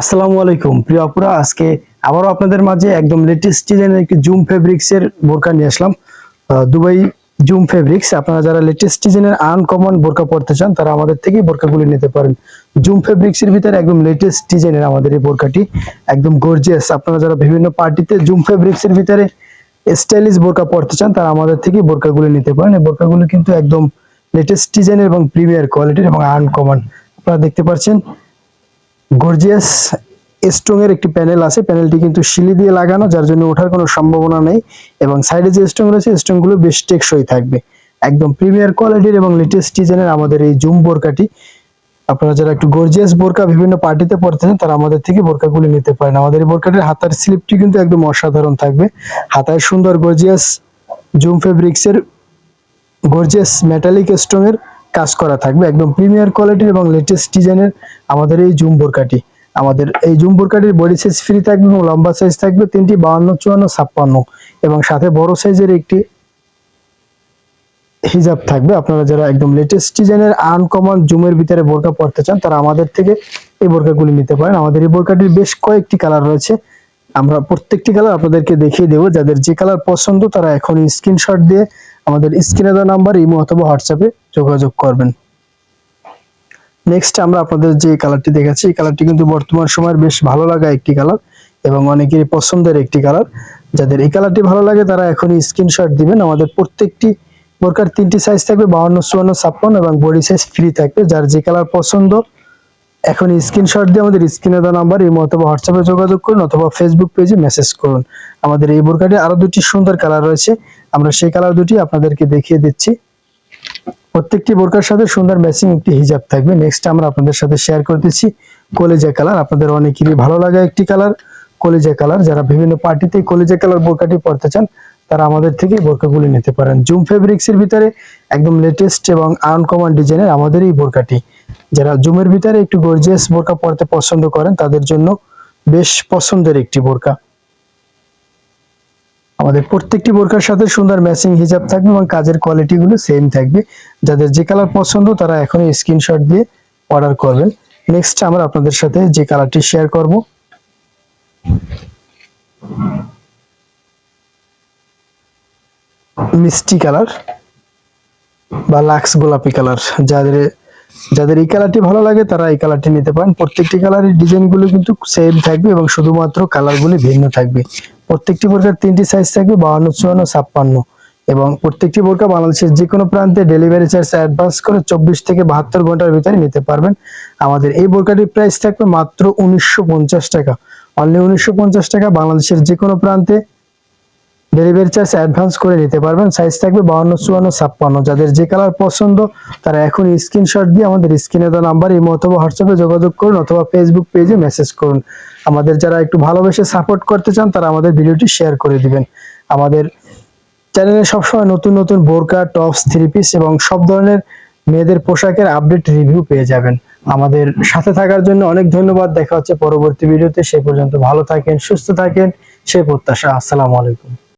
আসসালামু আলাইকুম। প্রিয় আপুরা, আজকে আবারও আপনাদের মাঝে একদম লেটেস্ট ডিজাইনের একটি জুম ফেব্রিক্স এর বোরকা নিয়ে আসলাম। দুবাই জুম ফেব্রিক্স আপনারা যারা লেটেস্ট ডিজাইনের আনকমন বোরকা পড়তে চান, তারা আমাদের থেকেই বোরকাগুলি নিতে পারেন। জুম ফেব্রিক্স এর ভিতরে একদম লেটেস্ট ডিজাইনের আমাদের এই বোরকাটি, একদম গর্জিয়াস আপনারা যারা বিভিন্ন পার্টিতে জুম ফেব্রিক্স এর ভিতরে স্টাইলিশ বোরকা পড়তে চান, তারা আমাদের থেকেই বোরকাগুলি নিতে পারেন। এই বোরকাগুলি কিন্তু একদম লেটেস্ট ডিজাইনের এবং প্রিমিয়ার কোয়ালিটির এবং আনকমন আপনারা দেখতে পাচ্ছেন গর্জিয়াস স্ট্রং এর একটি প্যানেল আছে। প্যানেলটি কিন্তু শিলি দিয়ে লাগানো, যার জন্য ওঠার কোনো সম্ভাবনা নেই এবং সাইডে যে স্ট্রং রয়েছে স্ট্রংগুলো বেশ টেকসই থাকবে। একদম প্রিমিয়ার কোয়ালিটির এবং লেটেস্ট ডিজাইনের আমাদের এই জুম বোরকাটি। আপনারা যারা একটু গর্জিয়াস বোরকা বিভিন্ন পার্টিতে পড়তে চান তারা আমাদের থেকে বোরকাগুলি নিতে পারেন। আমাদের এই বোরকাটির হাতার স্লিপটি কিন্তু একদম অসাধারণ থাকবে। হাতায় সুন্দর গর্জিয়াস জুম ফেব্রিক্স এর গর্জিয়াস মেটালিক স্টোন এর কাজ করা থাকবে। একদম প্রিমিয়ার কোয়ালিটির এবং লেটেস্ট ডিজাইনের আমাদের এই জুম বোরকাটি আমাদের এই জুম বোরকাটির বডি সাইজ ফ্রি থাকবে এবং লম্বা সাইজ থাকবে তিনটি বাউন্ন চুয়ান্ন, ছাপ্পান্ন এবং সাথে বড় সাইজের একটি হিজাব থাকবে। আপনারা যারা একদম লেটেস্ট ডিজাইনের আনকমন জুমের ভিতরে বোরকা পড়তে চান, তারা আমাদের থেকে এই বোরকাগুলি নিতে পারেন। আমাদের এই বোরকাটির বেশ কয়েকটি কালার রয়েছে। আমরা প্রত্যেকটি কালার আপনাদেরকে দেখিয়ে দেবো। যাদের যে কালার পছন্দ, তারা এখন স্ক্রিনশট দিয়ে আমাদের স্ক্রিনে দেওয়া নাম্বার, ইমো অথবা হোয়াটসঅ্যাপে যোগাযোগ করবেন। নেক্সট আমরা আপনাদের যে কালারটি দেখাচ্ছি, এই কালারটি কিন্তু বর্তমান সময়ের বেশ ভালো লাগা একটি কালার এবং অনেকেরই পছন্দের একটি কালার যাদের এই কালারটি ভালো লাগে, তারা এখনই স্ক্রিনশট দিবেন। আমাদের প্রত্যেকটি বোরকার তিনটি সাইজ থাকবে বাউন্ন চুয়ান্ন, ছাপ্পান্ন এবং বডি সাইজ ফ্রি থাকবে। যার যে কালার পছন্দ এখন স্ক্রিনশট দিয়ে আমাদের স্ক্রিনে দেওয়া নাম্বার ইমো অথবা হোয়াটসঅ্যাপে যোগাযোগ করুন অথবা ফেসবুক পেজে মেসেজ করুন। আমাদের এই বোরকাটি আরও দুটি সুন্দর কালার রয়েছে। আমরা সেই কালার দুটি আপনাদেরকে দেখিয়ে দিচ্ছি। প্রত্যেকটি বোরকার সাথে সুন্দর ম্যাচিং একটি হিজাব থাকবে। নেক্সট আমরা আপনাদের সাথে শেয়ার করে দিচ্ছি কলেজা কালার আপনাদের অনেকেরই ভালো লাগা একটি কালার কলেজা কালার যারা বিভিন্ন পার্টিতে কলেজা কালার বোরকাটি পড়তে চান, তারা আমাদের থেকে বোরকাগুলি নিতে পারেন। জুম ফেব্রিক্স এর ভিতরে একদম লেটেস্ট এবং আনকমন ডিজাইনের আমাদের এই বোরকাটি যারা জুমের ভিতরে একটু গর্জিয়াস বোরকা পড়তে পছন্দ করেন, তাদের জন্য বেশ পছন্দের একটি বোরকা। আমাদের প্রত্যেকটি বোরকার সাথে সুন্দর ম্যাচিং হিজাব থাকবে এবং কাজের কোয়ালিটি গুলো সেম থাকবে। যাদের যে কালার পছন্দ, তারা এখনই স্ক্রিনশট দিয়ে অর্ডার করবেন। নেক্সট আমরা আপনাদের সাথে যে কালারটি শেয়ার করব। মিষ্টি কালার বা লাক্স গোলাপি কালার যাদের যাদের এই কালারটি ভালো লাগে, তারা এই কালারটি নিতে পারেন। প্রত্যেকটি কালারের ডিজাইনগুলো কিন্তু সেম থাকবে এবং শুধুমাত্র কালারগুলি ভিন্ন থাকবে। প্রত্যেকটি বোরকার তিনটি সাইজ থাকবে বাউন্ন চুয়ান্ন, ছাপ্পান্ন। এবং প্রত্যেকটি বোরকা বাংলাদেশের যে কোনো প্রান্তে ডেলিভারি চার্জ অ্যাডভান্স করে চব্বিশ থেকে বাহাত্তর ঘণ্টার ভিতরে নিতে পারবেন। আমাদের এই বোরকাটির প্রাইস থাকবে মাত্র উনিশশো পঞ্চাশ টাকা। অনলি উনিশশো পঞ্চাশ টাকা বাংলাদেশের যে কোনো প্রান্তে ডেলিভারি চার্জ অ্যাডভান্স করে নিতে পারবেন। সাইজ থাকবে বাউন্ন, চুয়ান্ন, ছাপ্পান্ন। যাদের যে কালার পছন্দ, তারা এখন স্ক্রিনশট দিয়ে আমাদের স্ক্রিনে দেওয়া নাম্বার ইমো অথবা হোয়াটসঅ্যাপে যোগাযোগ করুন অথবা ফেসবুক পেজে মেসেজ করুন। আমাদের যারা একটু ভালোবেসে সাপোর্ট করতে চান, তারা আমাদের ভিডিওটি শেয়ার করে দিবেন। আমাদের চ্যানেলে সবসময় নতুন নতুন বোরকা টপস থ্রি পিস এবং সব ধরনের মেয়েদের পোশাকের আপডেট রিভিউ পেয়ে যাবেন। আমাদের সাথে থাকার জন্য অনেক ধন্যবাদ। দেখা হচ্ছে পরবর্তী ভিডিওতে। সে পর্যন্ত ভালো থাকেন, সুস্থ থাকেন। সে প্রত্যাশা। আসসালামু আলাইকুম।